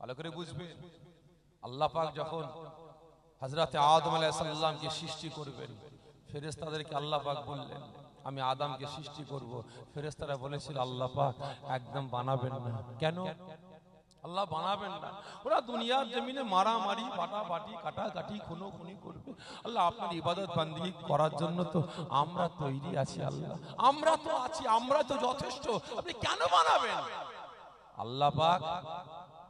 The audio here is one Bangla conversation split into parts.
ভালো করে বুঝবে। আল্লাহ পাক যখন হজরতে আদম আলাইসাল্লামকে সৃষ্টি করবেন ফেরেস্তাদেরকে আল্লাহ পাক বললেন, আমি আদমকে সৃষ্টি করব। ফেরেস্তারা বলেছিল, আল্লাহ পাক একদম বানাবেন না। কেন? আল্লাহ বানাবেন না। ওরা দুনিয়ার জমিনে মারামারি, বাটাবাটি, কাটাকাটি খুনো খুনি করবে। আল্লাহ আপনার ইবাদত বান্দি করার জন্য তো আমরা তৈরি আছি, আল্লাহ। আমরা তো আছি, আমরা তো যথেষ্ট। আপনি কেন বানাবেন? আল্লাহ পাক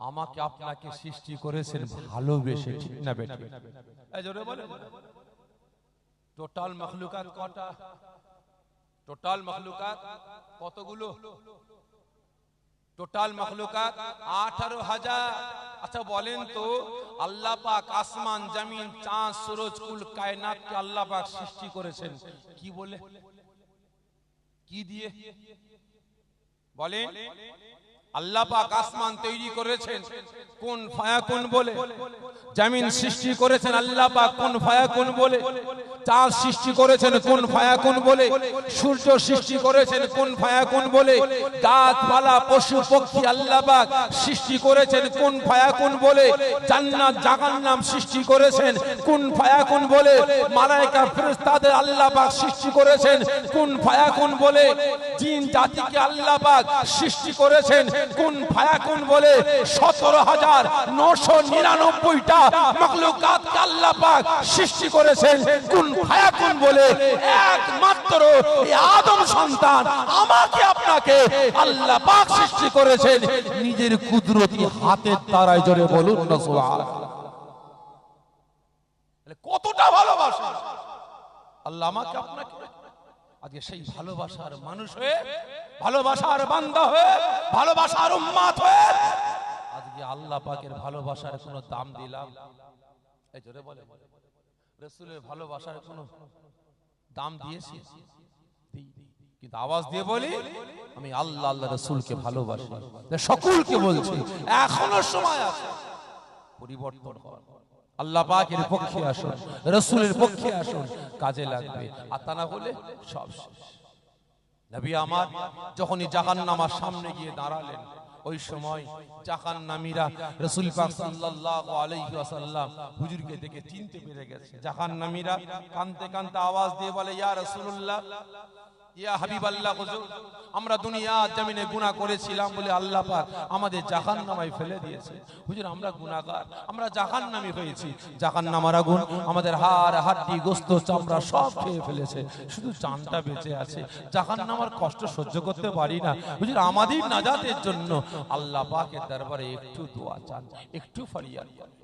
আমাকে আপনাকে সৃষ্টি করেছেন ভালোবেসে ঠিক না এই জোরে বলে টোটাল মখলুকাত কটা? টোটাল মখলুকাত কতগুলো? টোটাল মখলুকাত আঠারো হাজার। আচ্ছা বলেন তো আল্লাহ পাক আসমান জমিন চাঁদ সূরজ কুল কায়নাতকে আল্লাহ পাক সৃষ্টি করেছেন। কি বলে? কি দিয়ে? বলেন। আল্লাহ আসমান তৈরি করেছেন। কোন ফায়াকুন বলে? জমিন সৃষ্টি করেছেন আল্লাহ পাক কোন ফায়াকুন বলে? চাঁদ সৃষ্টি করেছেন কোন ফায়াকুন বলে? সূর্য সৃষ্টি করেছেন কোন ফায়াকুন বলে? গাছপালা, পশু, পক্ষী আল্লাহ সৃষ্টি করেছেন কোন ফায়াকুন বলে? জান্নাত, জাহান্নাম সৃষ্টি করেছেন কোন ফায়াকুন বলে? মালায়েকা ফেরেশতাদের আল্লাহ সৃষ্টি করেছেন কোন ফায়াকুন বলে? জিন জাতিকে আল্লাহ সৃষ্টি করেছেন কোন ফায়াকুন বলে সতেরো হাজার নশো নিরানব্বইটা মখলুকাতকে আল্লাহ পাক সৃষ্টি করেছেন কোন ফায়াকুন বলে একমাত্র আদম সন্তান আমাকে আপনাকে আল্লাহ পাক সৃষ্টি করেছেন। নিজের কুদরতি হাতের দ্বারাই জোরে বলুন না কতটা ভালোবাসা আল্লাহ আমাকে আপনাকে আজকে সেই ভালোবাসার মানুষ হয়ে, ভালোবাসার বান্দা হয়ে, ভালোবাসার উম্মাত হয়ে আজকে আল্লাহ পাকের ভালোবাসার কোনো দাম দিলাম। এই জোরে বলে রসুলের ভালোবাসার কোনো দাম দিয়েছি? কিন্তু আওয়াজ দিয়ে বলি, আমি আল্লাহ আল্লাহ রসুলকে ভালোবাসি। সকলকে বলছি, এখনও সময় আছে পরিবর্তন হওয়ার আল্লাহ পাকের পক্ষে আসুন, রসুলের পক্ষে আসুন, কাজে লাগবে। আর তা না হলে সব নবী আমার, যখনই জাহান্নামার সামনে গিয়ে দাঁড়ালেন, ওই সময় জাহান্নামীরা রাসূল পাক সাল্লাল্লাহু আলাইহি ওয়াসাল্লাম হুজুরকে দেখে চিনতে পেরে গেছে। জাহান্নামীরা কানতে কানতে আওয়াজ দিয়ে বলে, ইয়া রাসূলুল্লাহ আমরা দুনিয়া জমিনে গুনাহ করেছিলাম বলে আল্লাহ পাক আমাদের জাহান্নামায় ফেলে দিয়েছে। হুজুর, আমরা গুনাহগার, আমরা জাহান্নামী হয়েছি। জাহান্নামার আগুন, আমাদের হাড়, হাড্ডি, গোস্ত, চামড়া সব খেয়ে ফেলেছে। শুধু চানটা বেঁচে আছে। জাহান্নামার কষ্ট সহ্য করতে পারি না। হুজুর, আমাদের নাজাতের জন্য আল্লাহ পাকের দরবারে একটু দোয়া চান, একটু ফরিয়াদ করেন।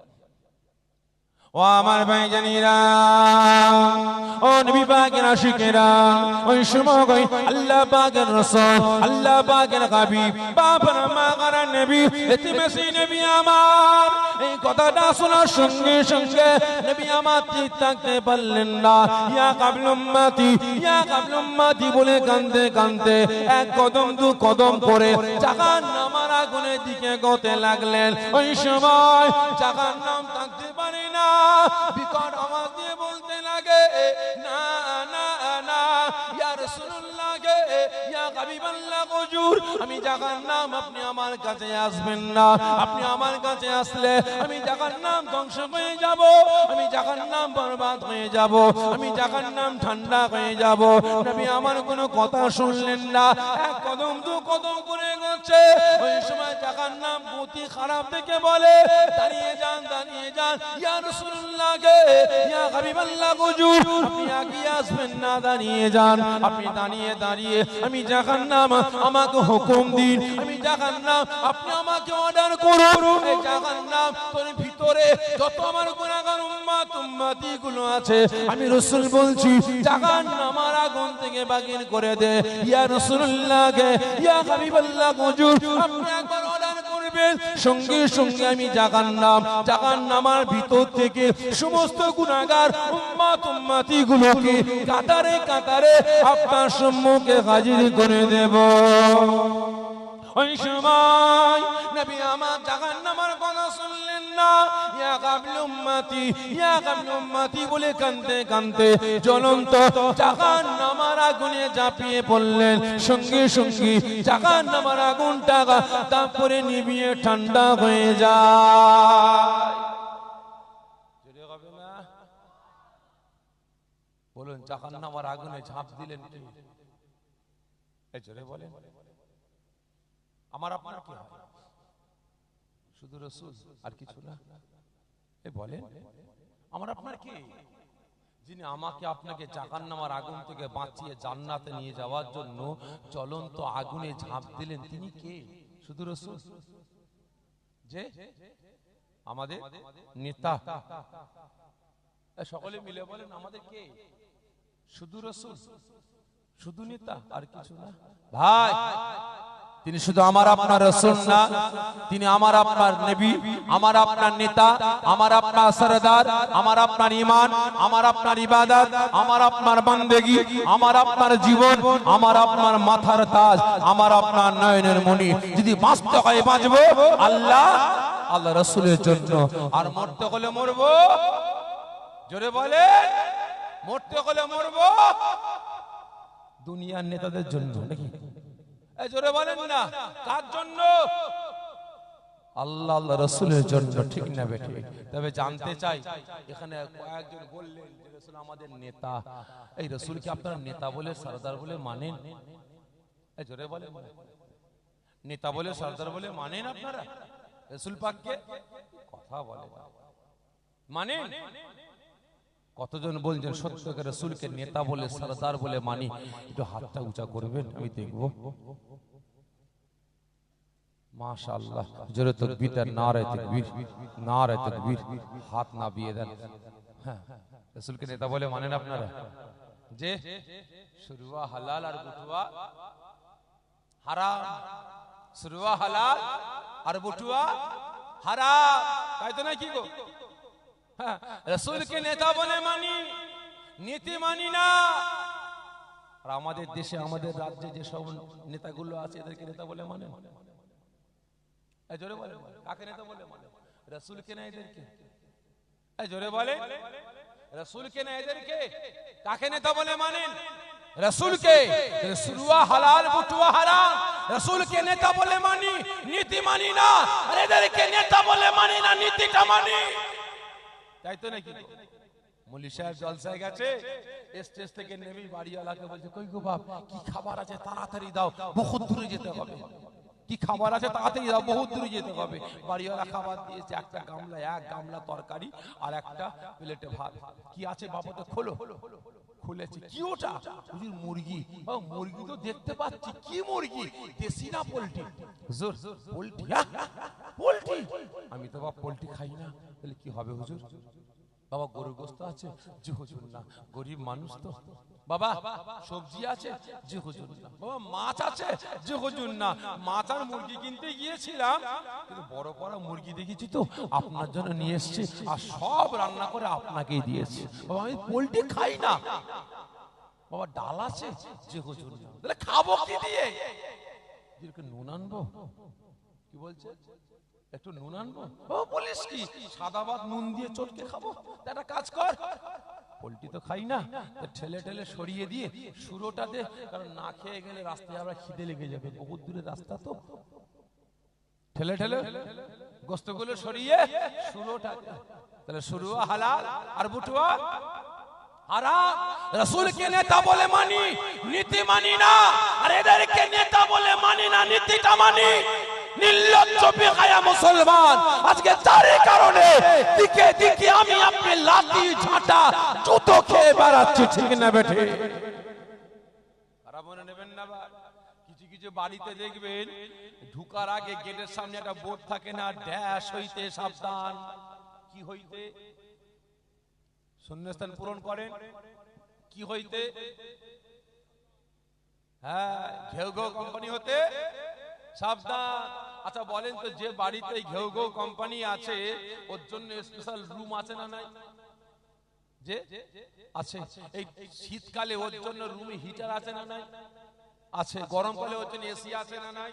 ও আমার ভাইজানিরা ও নবী পাকের আশিকেরা ওই সময় আল্লাহ পাকের রাসূল, আল্লাহ পাকের হাবিব মাগার নবী, এতিমেসি নবী আমার। এই কথাটা শোনার সঙ্গে সঙ্গে নবী আমার ঠিক থাকতে পারলেন না। ইয়া কাবিল উম্মতি, ইয়া কাবিল উম্মতি বলে কান্দতে কান্দতে এক কদম, দু কদম করে জাহান্নামার আগুনের দিকে গতে লাগলেন। ওই সময় জাহান্নাম বিকট আওয়াজ দিয়ে বলতে লাগে, না না না, ইয়া আমি জাহান্নাম আপনি আমার কাছে আসবেন না। আপনি আমার কাছে আসলে আমি ধ্বংস হয়ে যাব, আমি জাহান্নাম বরবাদ হয়ে যাব, আমি ঠান্ডা হয়ে যাব। নবী আমার কোনো কথা শুনলেন না, এক কদম, দু কদম করে গেছে। ওই সময় খারাপ দেখে বলে, দাঁড়িয়ে যান, দাঁড়িয়ে আমি রাসূল বলছি আগুন থেকে বাগির করে দে। ইয়া রাসূলুল্লাহ ইয়া হাবিবাল্লাহ আপনি একবার সঙ্গে সঙ্গে আমি জাহান্নাম জাহান্নামার ভিতর থেকে সমস্ত গুণাগার উম্মা তুম্মাতি গুলোকে কাতারে কাতারে আপনার সম্মুখে হাজির করে দেব। ওই সময় নবী আমার জাহান্নামার কথা শুনলেন। বলে জাহান্নামার আগুনে ঝাঁপিয়ে পড়লেন। তারপরে নিভিয়ে ঠান্ডা হয়ে যায়। বলুন, জাহান্নামার আগুনে ঝাঁপ দিলেন আমার আপনার কি শুধু রসুল আর কিছু না। এ বলেন, আমার আপনার কি? যিনি আমাকে আপনাকে জাহান্নামার আগুন থেকে বাঁচিয়ে জান্নাতে নিয়ে যাওয়ার জন্য জ্বলন্ত আগুনে ঝাঁপ দিলেন, তিনি কে? শুধু রসুল। যে? আমাদের নেতা। সকলে মিলে বলেন, আমাদের কে? শুধু রসুল। শুধু নেতা আর কিছু না। ভাই! তিনি শুধু আমার আপনার রসুল না তিনি আমার আপনার নবী আমার আপনার নেতা আমার আপনার সরদার আমার আপনার ইমান আমার আপনার ইবাদত আমার আপনার বান্দেগি আমার আপনার জীবন আমার আপনার মাথার তাজ আমার আপনার নয়নের মণি যদি বাঁচতে হয় বাঁচবো আল্লাহ আল্লাহ রসুলের জন্য আর মরতে হলে মরবো জোরে বলে মরতে হলে মরবো দুনিয়ার নেতাদের জন্য নাকি জোরে বলেন না। কার জন্য? আল্লাহ আল্লাহ রসুলের জন্য, ঠিক না বেঠে? তবে জানতে চাই, এখানে কয়েকজন বললেন যে রসুল আমাদের নেতা। এই রসুল কি আপনারা নেতা বলে সরদার বলে মানেন? জোরে বলেন নেতা বলে সরদার বলে মানেন আপনারা? রসুল পাককে? কথা বলে মানেন? কতজন বলছেন, সত্যকে রসুলকে নেতা বলে, সরদার বলে মানি? একটু হাতটা উঁচা করবেন, আমি দেখব। মাশাআল্লাহ, জোরে তকবীর তকবীর হাত না বিয়ে দেন। হ্যাঁ রসুলকে নেতা বলে মানেন আপনারা? যে শুরুয়া হালাল আর বুটুয়া হারাম। শুরুয়া হালাল আর বুটুয়া হারাম। তাই তো নাকি গো? রসুলকে নেতা বলে মানি নীতি মানি না। আর আমাদের দেশে আমাদের রাজ্যে যে সব নেতাগুলো আছে এদেরকে নেতা বলে মানে? জোরে বলে কাকে নেতা বলে মানে? রসুলকে না এদেরকে? জোরে বলে রসুলকে না এদেরকে? কাকে নেতা বলে মানেন রসুলকে। হালাল বুটুয়া হারাম। রসুলকে নেতা বলে মানি নীতি মানি না। এদেরকে নেতা বলে মানি না নীতিটা মানি। তাই তো নাকি? মলি সাহেব জলসায় গেছে, স্টেজ থেকে নেমে বাড়িওয়ালাকে বলছে, কই গো বাপ, কি খাবার আছে? তাড়াতাড়ি দাও, বহুত দূরে যেতে হবে। কি খাবার আছে? তাড়াতাড়ি দাও, বহুত দূরে যেতে হবে। বাড়িওয়ালা খাবার দিয়েছে, একটা গামলা, এক গামলা তরকারি আর একটা প্লেটে ভাত। কি আছে বাবাটা খোলো। খুলেছে। কি ওটা? মুরগি। মুরগি তো দেখতে পাচ্ছি। কি মুরগি? দেশি না পোলট্রি? হুজুর পোলট্রি পোলট্রি? আমি তো বাবা পোলট্রি খাই না। তাহলে কি হবে হুজুর? বাবা গরু গোস্ত আছে? জি হুজুর না। গরিব মানুষ তো। বাবা, সবজি আছে? জি, হুজুর। না বাবা, মাছ আছে? জি, হুজুর না। মাছ আর মুরগি কিনতে গিয়েছিলাম, কিন্তু বড় বড় মুরগি দেখেছি তো, আপনার জন্য নিয়ে এসেছি, আর সব রান্না করে আপনাকেই দিয়েছি। বাবা, আমি পোল্ট্রি খাই না। বাবা, ডাল আছে? জি, হুজুর। না তাহলে খাব কি দিয়ে? নুন আনব। কি বলছে? একটু নুন আনব? ও বলিস কি? সাদা ভাত নুন দিয়ে চটকে খাব? একটা কাজ কর। পোলট্রি তো খাই না ঠেলে ঠেলে সরিয়ে দিয়ে শুরোটা দে কারণ না খেয়ে গেলে রাস্তায় আবার খিদে লেগে যাবে, বহুত দূরে রাস্তা তো ঠেলে ঠেলে গোস্তগুলো সরিয়ে শুরোটা দে। তাহলে শুরু হালাল, আর বুটুয়া হারাম রসুলকে নেতা বলে মানি, নীতি মানি না, আর এদেরকে নেতা বলে মানি না, নীতিটা মানি মুসলমান। আজকে কারণে আমি আপনি খেয়ে কিছু কিছু বাড়িতে দেখবেন, ঢুকার আগে গেটের সামনে একটা বোর্ড থাকে না, ড্যাশ হইতে সাবধান। কি হইতে? শূন্যস্থান পূরণ করেন। কি হইতে? হ্যাঁ ঘেউ কোম্পানি হতে সাবধান। আচ্ছা বলেন তো, যে বাড়িতে ঘেউ ঘেউ কোম্পানি আছে, ওর জন্য স্পেশাল রুম আছে না নাই? যে? আছে। এই শীতকালে ওর জন্য রুমে হিটার আছে না নাই? আছে। গরমকালে ওর জন্য এসি আছে না নাই?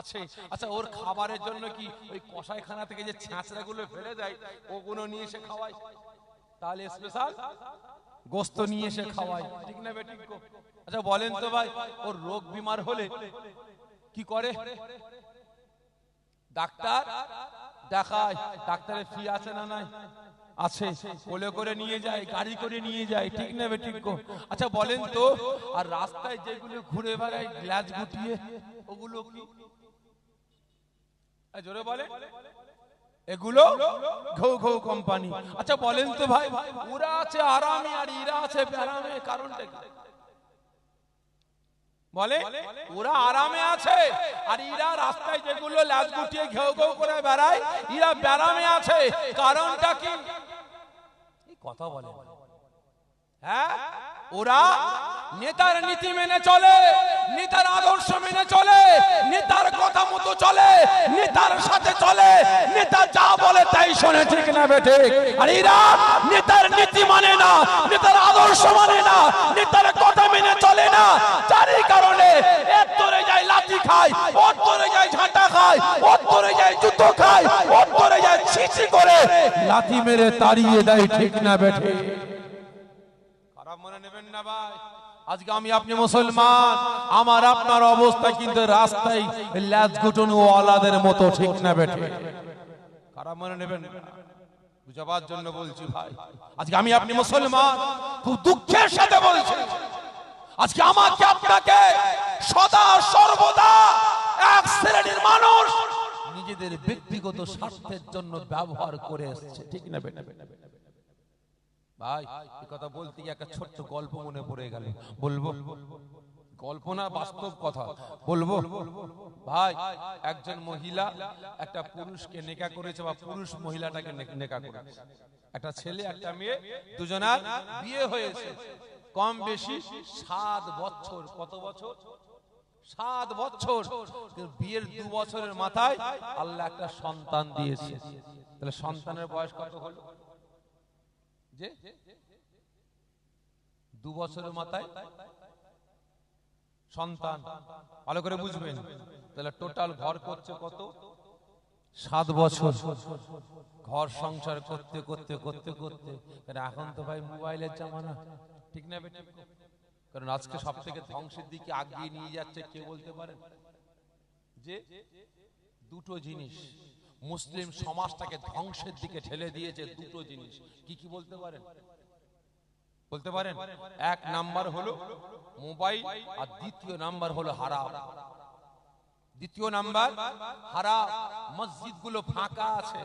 আছে। আচ্ছা ওর খাবারের জন্য কি ওই কষাইখানা থেকে যে ছ্যাঁচড়া গুলো ফেলে দেয়, ওগুলো নিয়ে এসে খাওয়ায়? তাহলে স্পেশাল গোস্ত নিয়ে এসে খাওয়ায়। ঠিক না গো? আচ্ছা বলেন তো ভাই, ওর রোগ বিমার হলে কি করে? ডাক্তার? দেখায় ডাক্তারের ফি আছে না নাই? আছে, কোলে করে নিয়ে যায়, গাড়ি করে নিয়ে যায়, ঠিক না ঠিক আচ্ছা বলেন তো, আর রাস্তায় যেগুলো ঘুরে বেড়ায়, গ্লাস গুটিয়ে, ওগুলো কি? জোরে বলে এগুলো ঘৌ ঘৌ কোম্পানি। আচ্ছা বলেন তো ভাই ভাই, ওরা আছে আরামে আর ইরা আছে প্যারামে, কারণটা কি? বলে ওরা আরামে আছে। আর ইরা রাস্তায় যেগুলো লাজ গুটিয়ে ঘেউ ঘেউ করে বেড়ায় ইরা ব্যারামে আছে। কারণটা কি? কথা বলে। হ্যাঁ? ওরা নেতার নীতি মেনে চলে নেতার আদর্শ মেনে চলে নেতার কথা মতো চলে নেতার সাথে চলে নেতা যা বলে তাই শোনে ঠিক না বেঠে আর এরা নেতার নীতি মানে না নেতার আদর্শ মানে না নেতার কথা মেনে চলে না। যারই কারণে এর তোরে যায় লাঠি খায় ওর তোরে যায় ঝাঁটা খায় ওর তোরে যায় জুতো খায় ওর তোরে যায় ছিছি করে। লাঠি মেরে তাড়িয়ে দেয় ঠিক না বেঠে। খারাপ মনে নেবেন না ভাই? আজকে আমি আপনি মুসলমান, আমার আপনার অবস্থা কিন্তু রাস্তায় ল্যাজ গুটনু ওয়ালাদের মতো ঠিক না বেঠে। খারাপ মনে নেবেন? বুঝাবার জন্য বলছি ভাই, আজকে আমি আপনি মুসলমান, খুব দুঃখের সাথে বলছি। আজকে আমাকে আপনাকে সদা সর্বদা এক শ্রেণির মানুষ নিজেদের ব্যক্তিগত স্বার্থের জন্য ব্যবহার করে এসেছে। ঠিক না। ভাই এই কথা বলতে গিয়ে একটা ছোট্ট গল্প মনে পড়ে গেল। বলব? গল্প বাস্তব কথা। বলব? ভাই, একজন মহিলা একটা পুরুষকে নেকা করেছে বা পুরুষ মহিলাটাকে নেকা করেছে। একটা ছেলে, একটা মেয়ে, দুজনার বিয়ে হয়েছে। কম বেশি সাত বছর। কত বছর? সাত বছর। বিয়ের দু বছরের মাথায় আল্লাহ একটা সন্তান দিয়েছে। তাহলে সন্তানের বয়স কত হলো? যে? দু বছরের মাথায় সন্তান। ভালো করে বুঝবেন। তাহলে টোটাল ঘর করছে কত? সাত বছর। ঘর সংসার করতে করতে করতে করতে। এখন তো ভাই মোবাইলের জামানা। ঠিক না বেটি কারণ আজকে সব থেকে ধ্বংসের দিকে আগিয়ে নিয়ে যাচ্ছে কে বলতে পারেন? যে দুটো জিনিস মুসলিম সমাজটাকে ধ্বংসের দিকে ঠেলে দিয়েছে, দুটো জিনিস। কি কি বলতে পারেন? বলতে পারেন? এক নাম্বার হলো মোবাইল আর দ্বিতীয় নাম্বার হলো হারাম। দ্বিতীয় নাম্বার, হারাম। মসজিদগুলো ফাঁকা আছে।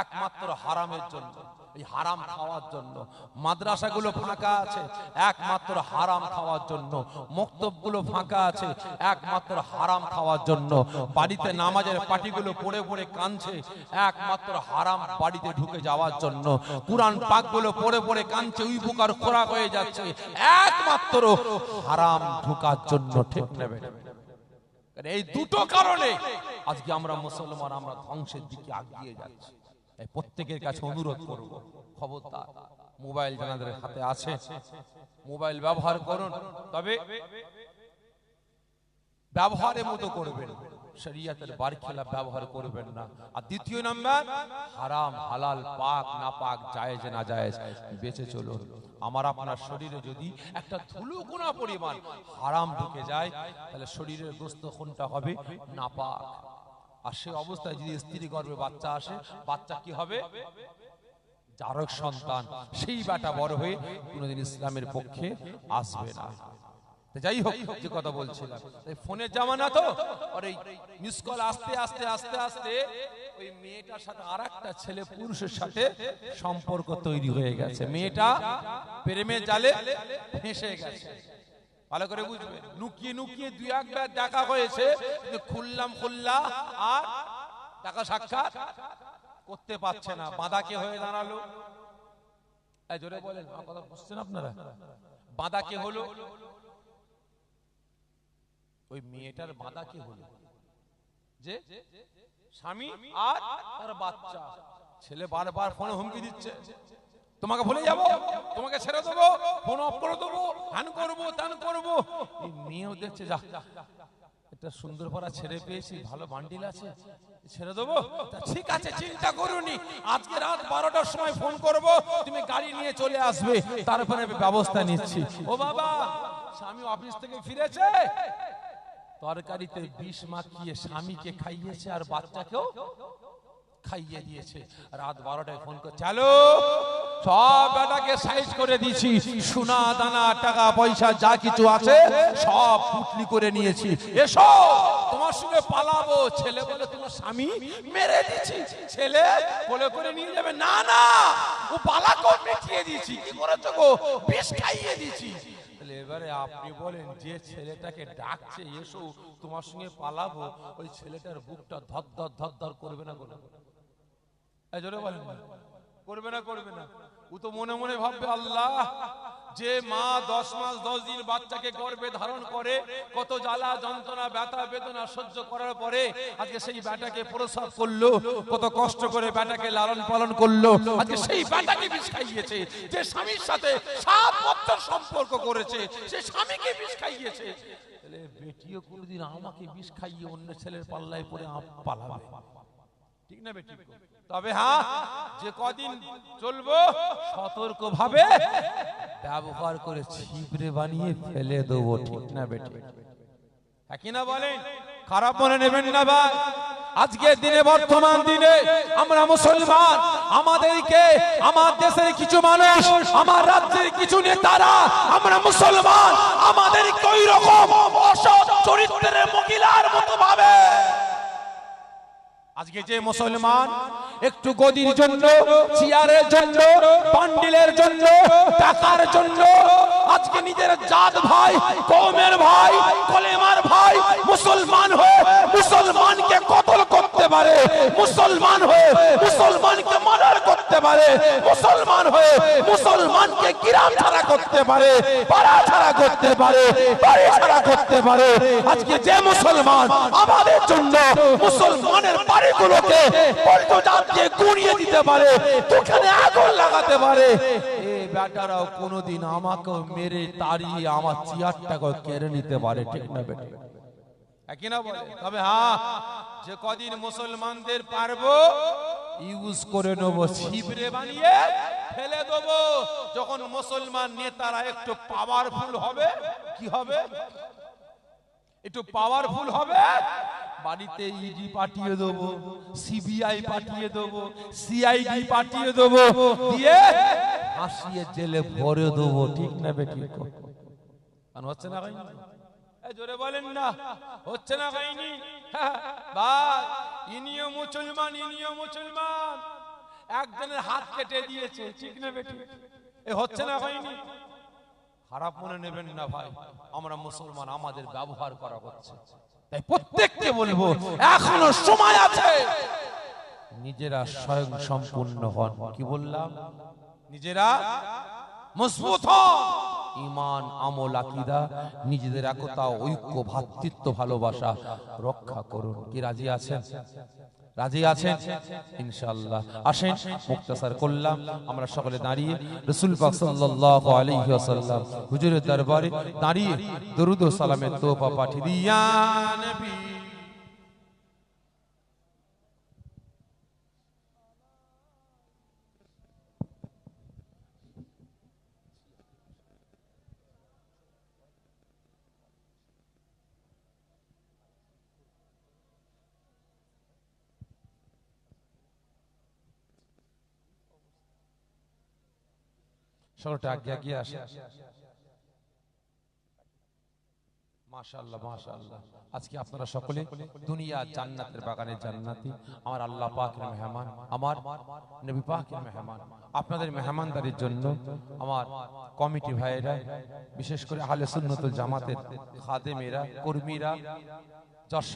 একমাত্র হারামের জন্য, এই হারাম খাওয়ার জন্য। মাদ্রাসা গুলো ফাঁকা আছে, একমাত্র হারাম খাওয়ার জন্য। মক্তবগুলো ফাঁকা আছে, একমাত্র হারাম খাওয়ার জন্য। বাড়িতে নামাজের পাটিগুলো পড়ে পড়ে কাঁদছে, একমাত্র হারাম বাড়িতে ঢুকে যাওয়ার জন্য। কোরআন পাকগুলো পড়ে পড়ে কাঁদছে উই বুকার খোরাক হয়ে যাচ্ছে। একমাত্র হারাম ঢুকার জন্য ঠিক নেবে। এই দুটো কারণে আজকে আমরা মুসলমান, আমরা ধ্বংসের দিকে আগিয়ে যাচ্ছি। তাই প্রত্যেকের কাছে অনুরোধ করব, খবরদার, মোবাইল যাদের হাতে আছে, মোবাইল ব্যবহার করুন, তবে ব্যবহারের মতো করবেন, শরিয়াতের বার খেলাফ ব্যবহার করবেন না। আর দ্বিতীয় নাম্বার, হারাম, হালাল, পাক না পাক জায়েজ না জায়েজ বেঁচে চলুন। আমার আপনার শরীরে যদি একটা ধুলো গুণা পরিমাণ হারাম ঢুকে যায়, তাহলে শরীরের গ্রস্ত কোনটা হবে না পাক আর সে অবস্থায় যদি স্ত্রী গর্ভে বাচ্চা আসে, বাচ্চা কি হবে? জারক সন্তান। সেই বেটা বড় হয়ে কোনোদিন ইসলামের পক্ষে আসবে না। যাই হোক, যে কথা বলছিলাম। ফোনের জামানা তো? মিস কল আসতে আসতে আসতে আসতে ওই মেয়েটার সাথে আর একটা ছেলে পুরুষের সাথে সম্পর্ক তৈরি হয়ে গেছে। মেয়েটা প্রেমের জালে ফেঁসে গেছে। ভালো করে বুঝবে। লুকিয়ে লুকিয়ে দুই একবার দেখা হয়েছে খুললাম খুল্লা আর দেখা সাক্ষাৎ করতে পারছে না। বাঁধা কে হয়ে দাঁড়াল? জোরে বলেন, আমার কথা বুঝছেন আপনারা? বাঁধা কে হলো? ওই মেয়েটার বাঁধা কে হলো? যে স্বামী আর তার বাচ্চা। ছেলে বারবার ফোনে হুমকি দিচ্ছে। তোমাকে ভুলে যাব? তোমাকে ছেড়ে দেবো? ফোন অফ করে দেবো? হ্যান করব ত্যান করব? মেয়েও দেখছে, যা। একটা সুন্দর পড়া ছেড়ে পেয়েছি, ভালো বান্ডিল আছে, ছেড়ে দেবো? ঠিক আছে, চিন্তা করুনি। আজকে রাত বারোটার সময় ফোন করব, তুমি গাড়ি নিয়ে চলে আসবে, তারপরে আমি ব্যবস্থা নিচ্ছি। ও বাবা, স্বামী অফিস থেকে ফিরেছে? তরকারিতে বিষ মাখিয়ে স্বামীকে খাইয়েছে আর বাচ্চাকেও খাইয়ে দিয়েছে। রাত বারোটায় ফোন করে চালো! সব বেটাকে সাইজ করে দিয়েছি। সোনা, দানা, টাকা, পয়সা, যা কিছু আছে, সব পুটলি করে নিয়েছি। এসো, তোমার সঙ্গে পালাবো। ছেলে বলে তোমার স্বামী মেরে দিচ্ছি ছেলে বলে করে নিয়ে যাবে। না না, ও পালাকেও মিটিয়ে দিয়েছি। কি করেছ গো? বিষ খাইয়ে তাহলে এবারে আপনি বলেন, যে ছেলেটাকে ডাকছে, এসো, তোমার সঙ্গে পালাবো। ওই ছেলেটার বুকটা ধর ধর ধর ধর করবে না এই জোরে করবে না করবে না। ও তো মনে মনে ভাববে, আল্লাহ, যে মা দশ মাস, দশ দিন বাচ্চাকে গর্ভে ধারণ করে, কত জ্বালা, যন্ত্রণা, ব্যথা, বেদনা সহ্য করার পরে আজকে সেই ব্যাটাকে প্রসব করল, কত কষ্ট করে ব্যাটাকে লালন পালন করল, আজকে সেই ব্যাটাকে বিষ খাইয়েছে, যে স্বামীর সাথে সম্পর্ক করেছে, সে স্বামীকে বিষ খাইয়েছে। তাহলে বেটিও কোনোদিন আমাকে বিষ খাইয়ে অন্য ছেলের পাল্লায় পরে পালাবে। ঠিক না বেটি তবে হ্যাঁ যে কদিন চলবো সতর্ক ভাবে ব্যবহার করে ছিপড়ে বানিয়ে ফেলে দেবো, ঠিক না বেটি? কি না বলেন? খারাপ মনে নেবেন না ভাই। আজকে দিনে, বর্তমান দিনে আমরা মুসলমান। আমাদেরকে, আমার দেশের কিছু মানুষ, আমার রাজ্যের কিছু নেতারা আমরা মুসলমান। আমাদেরকে ওই রকম অসৎ চরিত্রের মহিলার আজকে যে মুসলমান একটু গদির জন্য, চেয়ারের জন্য পান্ডিলের জন্য, টাকার জন্য, আজকে নিজের জাত ভাই কৌমের ভাই, কলেমার ভাই, মুসলমান হয়ে মুসলমানকে কতল করতে পারে, মুসলমান হয়ে, মুসলমানকে মার্ডার করতে পারে, মুসলমান হয়ে, মুসলমানকে গ্রাম ছাড়া করতে পারে, পাড়া ছাড়া করতে পারে, বাড়ি ছাড়া করতে পারে। আজকে যে মুসলমান আমাদের জন্য মুসলমানের বাড়িগুলোকে পল্টজাত দিয়ে গুঁড়িয়ে দিতে পারে দোকানে আগুন লাগাতে পারে। এই বেটারাও কোনোদিন আমাকেও মেরে তাড়িয়ে আমার চেয়ারটাকে কেড়ে নিতে পারে, ঠিক না বেটা? যে কদিন মুসলমানদের পারব ইউজ করে নেব, ছিপড়ে বানিয়ে ফেলে দেবো। যখন মুসলমান নেতারা একটু পাওয়ারফুল হবে, কি হবে? একটু পাওয়ারফুল হবে, বাড়িতে ইডি পাঠিয়ে দেবো সিবিআই পাঠিয়ে দেবো সিআইডি পাঠিয়ে দেবো, দিয়ে হাসিয়ে জেলে ভরে দেবো, ঠিক না বেটি কারণ হচ্ছে না এই জোরে বলেন না, হচ্ছে না কাহিনী? ভাই ইনিও মুসলমান ইনিও মুসলমান। একজনের হাত কেটে দিয়েছে, ঠিক না এ হচ্ছে না কাহিনী? খারাপ মনে নেবেন না ভাই, আমরা মুসলমান, আমাদের ব্যবহার করা হচ্ছে। তাই প্রত্যেককে বলব, এখনও সময় আছে। নিজেরা স্বয়ং সম্পূর্ণ হন, কি বললাম? নিজেরা মজবুত হন। ইমান আমল, আকিদা, নিজেদের একতা, ঐক্য ভ্রাতৃত্ব ভালোবাসা রক্ষা করুন। কি রাজি আছেন? রাজি আছেন? ইনশাআল্লাহ। আসেন, মুক্তাসার করলাম আমরা সকলে দাঁড়িয়ে রসুল পাক সাল্লাল্লাহু আলাইহি ওয়াসাল্লাম হুজুরের দরবারে দাঁড়িয়ে দরুদ ও সালামের তোফা পাঠিয়ে দিয়া নবী! সকলটা আগে এগিয়ে আসে। আজকে আপনারা সকলে জান্নাতের বাগানে আমার আল্লাহ মেহমান, আমার আপনাদের মেহমানদারির জন্য আমার কমিটি ভাইয়েরা, বিশেষ করে আহলে সুন্নতুল জামাতের খাদেমেরা, কর্মীরা যার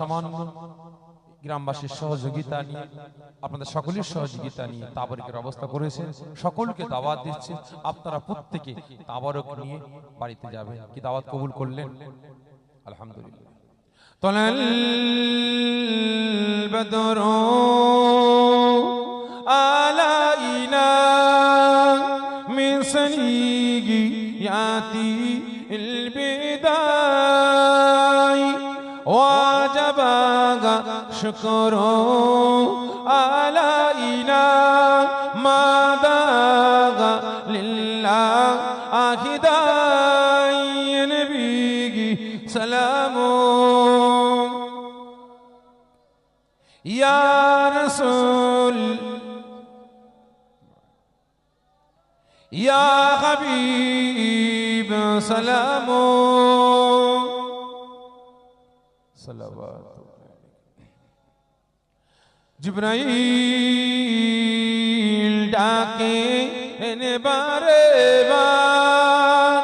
গ্রামবাসীর সহযোগিতা নিয়ে, আপনাদের সকলের সহযোগিতা নিয়ে তাবরকের অবস্থা করেছে সকলকে দাওয়াত দিচ্ছে। আপনারা প্রত্যেকে তাবরক নিয়ে বাড়িতে যাবেন। কি দাওয়াত কবুল করলেন? আলহামদুলিল্লাহ। তলাল বদরো شكر علينا ما داغ لله أهداي نبي سلام يا رسول يا حبيب سلام জিব্রাইল ডাকে এনে বারে বার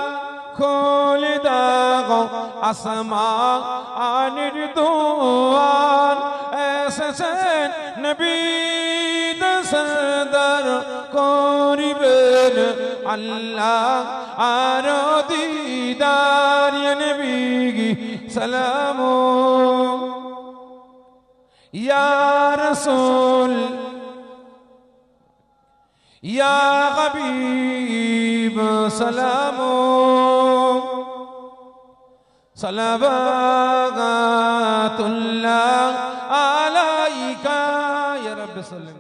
খোলে দাও আসমা আনির দুয়ার এসেছেন নবী সরদার করিবেন আল্লাহ আর দিদার নবী সালাম ইয়া রসুল ইয়া হাবিব সালাম সালাবাতুল্লাহ আলাইকা ইয়া রাব্বি সাল্লাম